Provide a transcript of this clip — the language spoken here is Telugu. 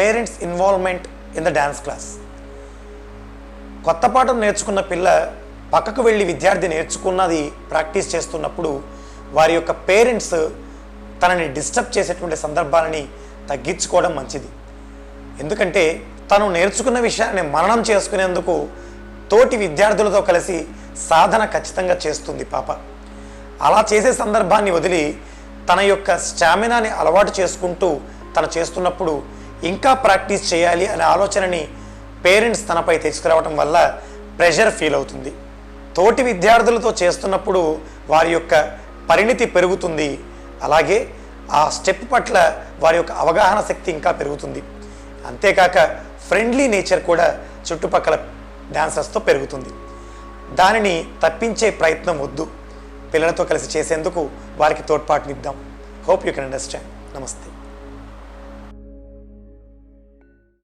Parents involvement in the dance class. కొత్త పాఠం నేర్చుకున్న పిల్ల పక్కకు వెళ్ళి విద్యార్థి నేర్చుకున్నది ప్రాక్టీస్ చేస్తున్నప్పుడు వారి యొక్క పేరెంట్స్ తనని డిస్టర్బ్ చేసేటువంటి సందర్భాలని తగ్గించుకోవడం మంచిది. ఎందుకంటే తను నేర్చుకున్న విషయాన్ని మననం చేసుకునేందుకు తోటి విద్యార్థులతో కలిసి సాధన ఖచ్చితంగా చేస్తుంది పాప. అలా చేసే సందర్భాన్ని వదిలి తన యొక్క స్టామినాని అలవాటు చేసుకుంటూ తను చేస్తున్నప్పుడు ఇంకా ప్రాక్టీస్ చేయాలి అనే ఆలోచనని పేరెంట్స్ తనపై తెచ్చుకురావటం వల్ల ప్రెషర్ ఫీల్ అవుతుంది. తోటి విద్యార్థులతో చేస్తున్నప్పుడు వారి యొక్క పరిణితి పెరుగుతుంది. అలాగే ఆ స్టెప్ పట్ల వారి యొక్క అవగాహన శక్తి ఇంకా పెరుగుతుంది. అంతేకాక ఫ్రెండ్లీ నేచర్ కూడా చుట్టుపక్కల డాన్సర్స్తో పెరుగుతుంది. దానిని తప్పించే ప్రయత్నం వద్దు. పిల్లలతో కలిసి చేసేందుకు వారికి తోడ్పాటునిద్దాం. హోప్ యూ కెన్ అండర్స్టాండ్ నమస్తే.